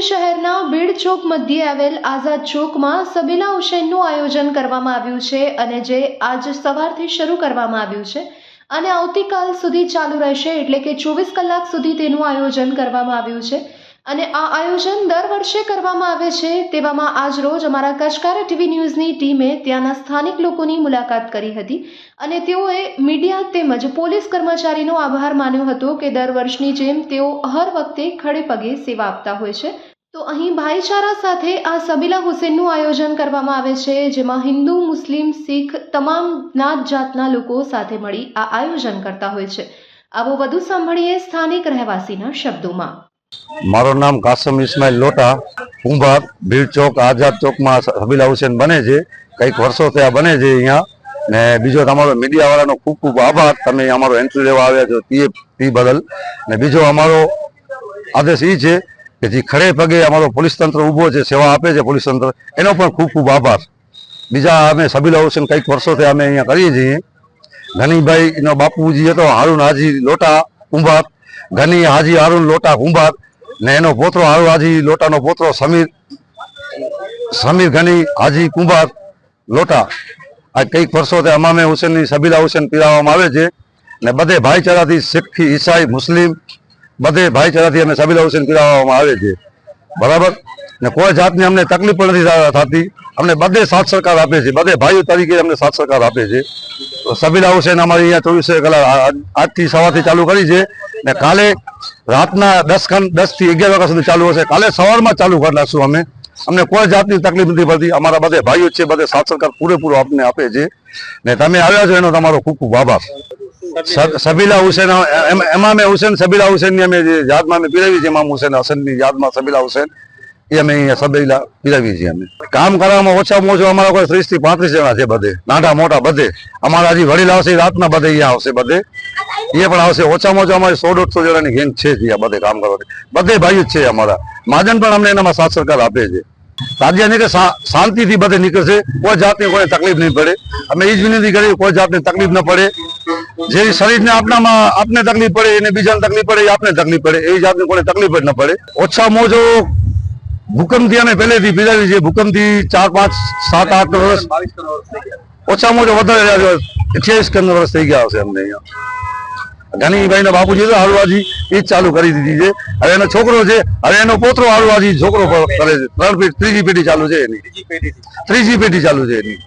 શહેરના બીડ ચોક મધ્યે આવેલ આઝાદ ચોકમાં સબીલા હુસેનનું આયોજન કરવામાં આવ્યું છે અને જે આજ સવારથી શરૂ કરવામાં આવ્યું છે અને આવતીકાલ સુધી ચાલુ રહેશે એટલે કે ચોવીસ કલાક સુધી તેનું આયોજન કરવામાં આવ્યું છે. અને આ આયોજન દર વર્ષે કરવામાં આવે છે તેવામાં આજ રોજ અમારા કચકારા ટીવી ન્યૂઝની ટીમે ત્યાંના સ્થાનિક લોકોની મુલાકાત કરી હતી અને તેઓએ મીડિયા તેમજ પોલીસ કર્મચારીનો આભાર માન્યો હતો કે દર વર્ષની જેમ તેઓ હર વખતે ખડે પગે સેવા આપતા હોય છે. તો અહીં ભાઈચારા સાથે આ સબીલા હુસેનનું આયોજન કરવામાં આવે છે, જેમાં હિન્દુ, મુસ્લિમ, શીખ તમામ જ્ઞાત જાતના લોકો સાથે મળી આ આયોજન કરતા હોય છે. આવો વધુ સાંભળીએ સ્થાનિક રહેવાસીના શબ્દોમાં. મારું નામ કાસમ ઇસ્માઇલ લોટા. કુંભાર ભીડ ચોક, આઝાદ ચોકમાં હબીલા હુસેન બને છે. કંઈક વર્ષો થયા બને છે અહીંયા. ને બીજો તમારો મીડિયાવાળાનો ખૂબ ખૂબ આભાર. તમે અમારો એન્ટ્રી લેવા આવ્યા છો તે બદલ. ને બીજો અમારો આદેશ એ છે કે જે ખરે પગે અમારો પોલીસ તંત્ર ઊભો છે, સેવા આપે છે પોલીસ તંત્ર, એનો પણ ખૂબ ખૂબ આભાર. બીજા અમે સબીલા હુસેન કંઈક વર્ષોથી અમે અહીંયા કરીએ છીએ. ઘનીભાઈ એનો બાપુજી હતો, હારૂન હાજી લોટા કુંભાર. ઘની હાજી, હારૂન લોટા કુંભાર. ને એનો પોતરો હારૂ હાજી, લોટાનો પોતરો સમીર. સમીર, ઘની હાજી, કુંભાર, લોટા. આ કંઈક વર્ષોથી અમામે હુસેનની સબીલા હુસેન પીરાવવામાં આવે છે. ને બધે ભાઈચારાથી શીખ, ઈસાઈ, મુસ્લિમ બધે ભાઈચારાથી અમે સબીલા હુસેન પીરાવવામાં આવે છે. બરાબર? ને કોઈ જાતની અમને તકલીફ પણ નથી થતી. અમને બધે સાથ સરકાર આપે છે. બધે ભાઈઓ તરીકે અમને સાથ સરકાર આપે છે. સબીલા હુસેન અમારી અહીંયા ચોવીસે કલાક આજથી સવારથી ચાલુ કરી છે. ને કાલે રાતના દસ ખાન દસથી અગિયાર વાગ્યા સુધી ચાલુ હશે. કાલે સવારમાં ચાલુ કરી નાખશું અમે. અમને કોઈ જાતની તકલીફ નથી પડતી. અમારા બધે ભાઈઓ છે. બધે સાથ સરકાર પૂરેપૂરો આપને આપે છે. ને તમે આવ્યા છો એનો તમારો ખૂબ ખૂબ આભાર. સબીલા હુસેન, એમ- એમાં મેં હુસેન, સબીલા હુસેનની અમે યાદમાં અમે પીરાવી છે ઇમામ હુસેન હસનની યાદમાં સબીલા હુસેન, એ અમે અહીંયા સબીલા પીરાવી છીએ અમે. કામ કરવામાં ઓછામાં ઓછો અમારા કોઈ ત્રીસથી પાંત્રીસ જણા છે બધે. નાના મોટા બધે. અમારા હજી વડીલ આવશે રાતના બધે અહીંયા આવશે બધે. એ પણ આવશે. ઓછામાં ઓછા અમારી સો દોઢસો જણાની ગેંગ છે ત્યાં બધે કામ કરવાની બધે ભાઈઓ જ છે અમારા. મહાજન પણ અમને એનામાં સાથ સરકાર આપે છે. રાજ્ય કે શાંતિથી બધે નીકળશે. કોઈ જાતની કોઈ તકલીફ નહીં પડે. અમે એ જ વિનંતી કરી કોઈ જાતની તકલીફ ન પડે. જે શરીરને આપનામાં આપને તકલીફ પડે, એને બીજાને તકલીફ પડે આપને તકલીફ પડે, એવી જાતની કોઈ તકલીફ જ ન પડે. ઓછામાં ઓછો ભૂકંપથી અમે પહેલેથી પીડાવી છે ભૂકંપથી ચાર, પાંચ, સાત, આઠ વર્ષ. ઓછામાં ઓછો વધારે અઠ્યાવીસ કરોડ વર્ષ થઈ ગયા હશે અમને અહીંયા. ઘનીભાઈ ના બાપુજી તો હાલવાજી એ જ ચાલુ કરી દીધી છે. હવે એનો છોકરો છે. હવે એનો પોતરો હાલવાજી, છોકરો કરે છે ત્રણ પેઢી ત્રીજી પેઢી ચાલુ છે એની. ત્રીજી પેઢી ચાલુ છે એની.